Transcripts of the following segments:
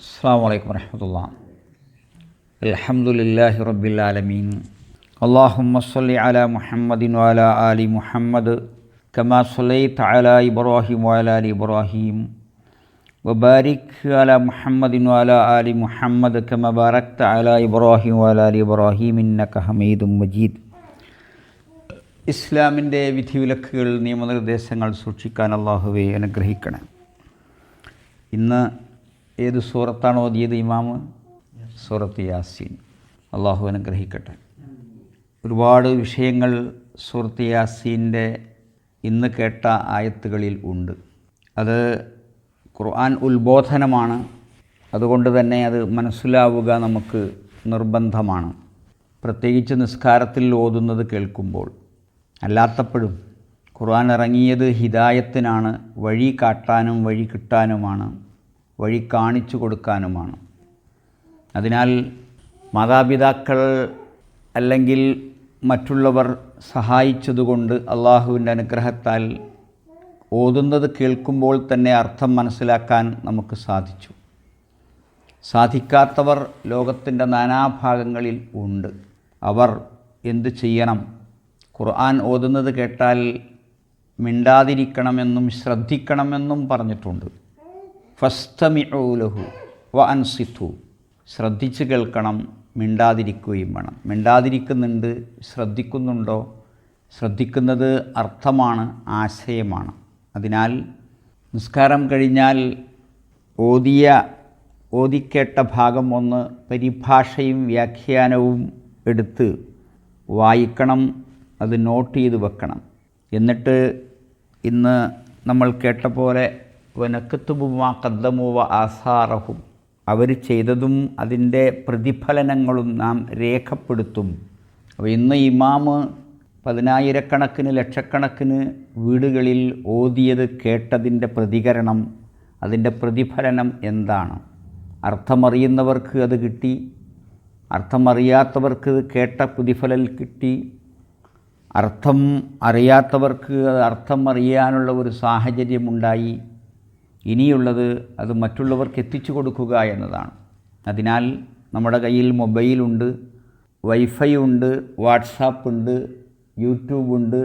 അസ്സാം വലൈക്കും വരഹമുല്ല അലഹമുല്ലാഹി റബ്ബിലാലമീൻ അള്ളാഹുമ്മ സല്ലി അല മുഹമ്മദിൻ വാല അലി മുഹമ്മദ് കമാ സുലൈ തല ഇബ്രാഹിം വാല അലി ഇബ്രാഹിം. വബാരിഖ് അല മുഹമ്മദിൻ വാല അലി മുഹമ്മദ് കമബാരക് ബാരക് ഇബ്രാഹിം വാല അലി ഇബ്രാഹിം ഇന്നക ഹമീദും മജീദ്. ഇസ്ലാമിന്റെ വിധിവിലക്കുകൾ നിയമനിർദ്ദേശങ്ങൾ സൂക്ഷിക്കാൻ അള്ളാഹുവെ അനുഗ്രഹിക്കണം ഇന്ന് ഏത് സൂറത്താണ് ഓതിയത് ഇമാമ്? സൂറത്ത് യാസീൻ. അള്ളാഹു അനുഗ്രഹിക്കട്ടെ. ഒരുപാട് വിഷയങ്ങൾ സൂറത്ത് യാസീന്റെ ഇന്ന് കേട്ട ആയത്തുകളിൽ ഉണ്ട്. അത് ഖുർആൻ ഉത്ബോധനമാണ്. അതുകൊണ്ട് തന്നെ അത് മനസ്സിലാവുക നമുക്ക് നിർബന്ധമാണ്. പ്രത്യേകിച്ച് നിസ്കാരത്തിൽ ഓതുന്നത് കേൾക്കുമ്പോൾ. അല്ലാത്തപ്പോഴും ഖുർആൻ ഇറങ്ങിയത് ഹിദായത്തിനാണ്. വഴി കാട്ടാനും വഴി കിട്ടാനുമാണ്. വഴി കാണിച്ചു കൊടുക്കാനുമാണ്. അതിനാൽ മാതാപിതാക്കൾ അല്ലെങ്കിൽ മറ്റുള്ളവർ സഹായിച്ചതുകൊണ്ട് അള്ളാഹുവിന്റെ അനുഗ്രഹത്താൽ ഓതുന്നത് കേൾക്കുമ്പോൾ തന്നെ അർത്ഥം മനസ്സിലാക്കാൻ നമുക്ക് സാധിച്ചു. സാധിക്കാത്തവർ ലോകത്തിന്റെ നാനാഭാഗങ്ങളിൽ ഉണ്ട്. അവർ എന്ത് ചെയ്യണം? ഖുർആൻ ഓതുന്നത് കേട്ടാൽ മിണ്ടാതിരിക്കണമെന്നും ശ്രദ്ധിക്കണമെന്നും പറഞ്ഞിട്ടുണ്ട്. ഫസ്തമിഊലഹു വ അൻസിത്തു ശ്രദ്ധിച്ച് കേൾക്കണം മിണ്ടാതിരിക്കുകയും വേണം. മിണ്ടാതിരിക്കുന്നുണ്ട് ശ്രദ്ധിക്കുന്നുണ്ടോ? ശ്രദ്ധിക്കുന്നത് അർത്ഥമാണ് ആശയമാണ്. അതിനാൽ നിസ്കാരം കഴിഞ്ഞാൽ ഓതിയ ഓതിക്കേട്ട ഭാഗം ഒന്ന് പരിഭാഷയും വ്യാഖ്യാനവും എടുത്ത് വായിക്കണം അത് നോട്ട് ചെയ്ത് വെക്കണം. എന്നിട്ട് ഇന്ന് നമ്മൾ കേട്ട പോലെ വനക്കത്തുബുമാ കദ്ദമുവ ആസാറഹും. അവർ ചെയ്തതും അതിന്റെ പ്രതിഫലനങ്ങളും നാം രേഖപ്പെടുത്തും. അപ്പോൾ ഇന്ന് ഇമാമ് പതിനായിരക്കണക്കിന് ലക്ഷക്കണക്കിന് വീടുകളിൽ ഓതിയത് കേട്ടതിന്റെ പ്രതികരണം അതിന്റെ പ്രതിഫലനം എന്താണ്? അർത്ഥമറിയുന്നവർക്ക് അത് കിട്ടി? അർത്ഥമറിയാത്തവർക്ക് കേട്ട പ്രതിഫലം കിട്ടി? അർത്ഥം അറിയാത്തവർക്ക് അർത്ഥം അറിയാനുള്ള ഒരു സാഹചര്യമുണ്ടായി? ഇനിയുള്ളത് അത് മറ്റുള്ളവർക്ക് എത്തിച്ചു കൊടുക്കുക എന്നതാണ്. അതിനാൽ നമ്മുടെ കയ്യിൽ മൊബൈലുണ്ട് വൈഫൈ ഉണ്ട് വാട്സാപ്പ് ഉണ്ട് യൂട്യൂബ് ഉണ്ട്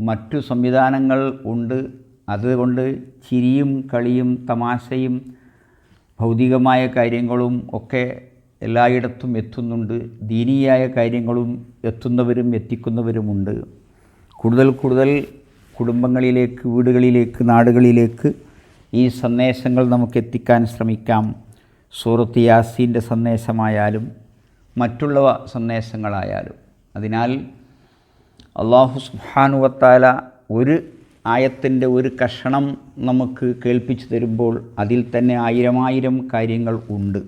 മറ്റു സംവിധാനങ്ങൾ ഉണ്ട്. അതുകൊണ്ട് ചിരിയും കളിയും തമാശയും ഭൗതികമായ കാര്യങ്ങളും ഒക്കെ എല്ലായിടത്തും എത്തുന്നുണ്ട്. ദീനീയായ കാര്യങ്ങളും എത്തുന്നവരും എത്തിക്കുന്നവരുമുണ്ട്. കൂടുതൽ കൂടുതൽ കുടുംബങ്ങളിലേക്ക് വീടുകളിലേക്ക് നാടുകളിലേക്ക് ഈ സന്ദേശങ്ങൾ നമുക്ക് എത്തിക്കാൻ ശ്രമിക്കാം. സൂറത്ത് യാസീന്റെ സന്ദേശമായാലും മറ്റുള്ളവ സന്ദേശങ്ങളായാലും. അതിനാൽ അള്ളാഹു സുഹാനുവത്താല ഒരു ആയത്തിന്റെ ഒരു കഷണം നമുക്ക് കേൾപ്പിച്ചു തരുമ്പോൾ അതിൽ തന്നെ ആയിരമായിരം കാര്യങ്ങൾ ഉണ്ട്.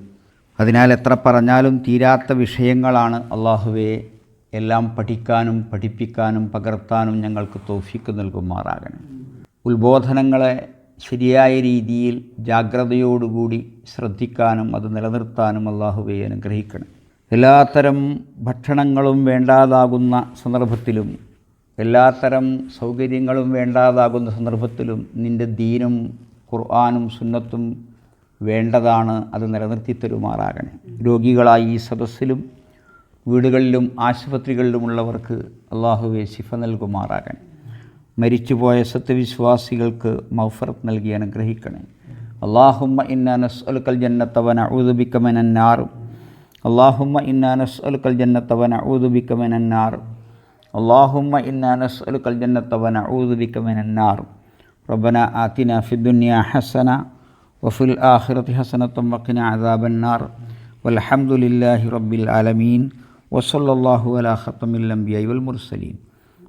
അതിനാൽ എത്ര പറഞ്ഞാലും തീരാത്ത വിഷയങ്ങളാണ് അള്ളാഹുവെ എല്ലാം പഠിക്കാനും പഠിപ്പിക്കാനും പകർത്താനും ഞങ്ങൾക്ക് തോഫിക്ക് നൽകുമാറാകണം. ഉത്ബോധനങ്ങളെ ശരിയായ രീതിയിൽ ജാഗ്രതയോടുകൂടി ശ്രദ്ധിക്കാനും അത് നിലനിർത്താനും അള്ളാഹുവെ അനുഗ്രഹിക്കണം. എല്ലാത്തരം ഭക്ഷണങ്ങളും വേണ്ടാതാകുന്ന സന്ദർഭത്തിലും എല്ലാത്തരം സൗകര്യങ്ങളും വേണ്ടാതാകുന്ന സന്ദർഭത്തിലും നിന്റെ ദീനും ഖുർആാനും സുന്നത്തും വേണ്ടതാണ് അത് നിലനിർത്തി തരുമാറാകണേ. രോഗികളായി ഈ സദസ്സിലും വീടുകളിലും ആശുപത്രികളിലുമുള്ളവർക്ക് അള്ളാഹുവെ ശിഫ നൽകുമാറാകണേ. മരിച്ചുപോയ സത്യവിശ്വാസികൾക്ക് മൗഫറത്ത് നൽകി അനുഗ്രഹിക്കണേ അള്ളാഹുമ്മ ഇന്നാ നസ്അലുക്കൽ ജന്നത്തവന ഊതുബിക്കമെന്നാറും അള്ളാഹുമ്മ ഇന്നാ നസ്അലുക്കൽ ജന്നത്തവന ഊതുബിക്കമെന്നാറും اللهم إنا نسألك الجنة ونعوذ بك من النار ربنا آتنا في الدنيا حسنة وفي الآخرة حسنة وقنا عذاب النار والحمد لله رب العالمين وصلى الله على ختم الأنبياء والمرسلين